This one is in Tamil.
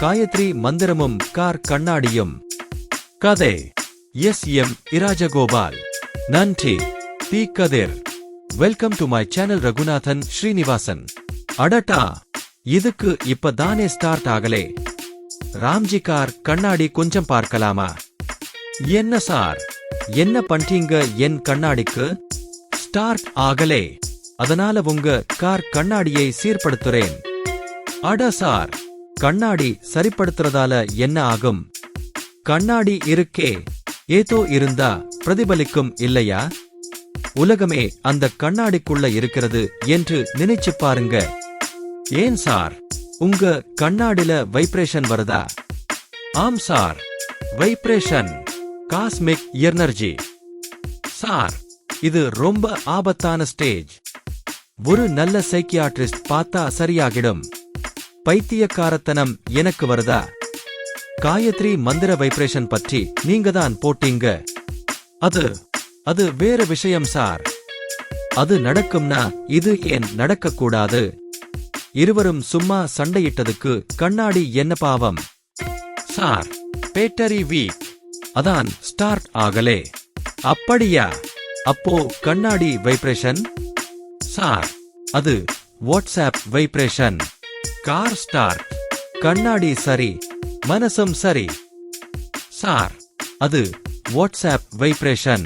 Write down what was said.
காயத்ரி மந்திரமும் கார் கண்ணாடியும். கதை எஸ் எம் இராஜகோபால். நன்றி P Kathir. Welcome to my channel Raghunathan Srinivasan. அடட்டா இதுக்கு இப்ப தானே ஸ்டார்ட் ஆகலே. ராம்ஜி கார் கண்ணாடி கொஞ்சம் பார்க்கலாமா? என்ன சார் என்ன பண்றீங்க என் கண்ணாடிக்கு? ஸ்டார்ட் ஆகலே. அதனால உங்க கார் கண்ணாடியை சீர்படுத்துறேன். அட சார் கண்ணாடி சரிப்படுத்துறதால என்ன ஆகும்? கண்ணாடி இருக்கே. ஏதோ இருந்தா பிரதிபலிக்கும் இல்லையா? உலகமே அந்த கண்ணாடிக்குள்ள இருக்கிறது என்று நினைச்சு பாருங்க. ஏன் சார்? உங்க கண்ணாடில வைப்ரேஷன் வருதா? ஆம் sir. Vibration. Cosmic energy. Sir இது ரொம்ப ஆபத்தான ஸ்டேஜ். ஒரு நல்ல சைக்கியாட்ரிஸ்ட் பார்த்தா சரியாகிடும். பைத்தியக்காரத்தனம் எனக்கு வருதா? காயத்ரி மந்திர வைப்ரேஷன் பற்றி நீங்க தான் போட்டீங்க. அது அது வேற விஷயம் சார். அது நடக்கும்னா இது ஏன் நடக்கக்கூடாது? இருவரும் சும்மா சண்டையிட்டதுக்கு கண்ணாடி என்ன பாவம்? Sir battery weak. அதான் ஸ்டார்ட் ஆகலே. அப்படியா? அப்போ கண்ணாடி வைப்ரேஷன்? சார் அது வாட்ஸ்ஆப் வைப்ரேஷன். Car start. கண்ணாடி சரி மனசும் சரி. சார் அது வாட்ஸ்ஆப் வைப்ரேஷன்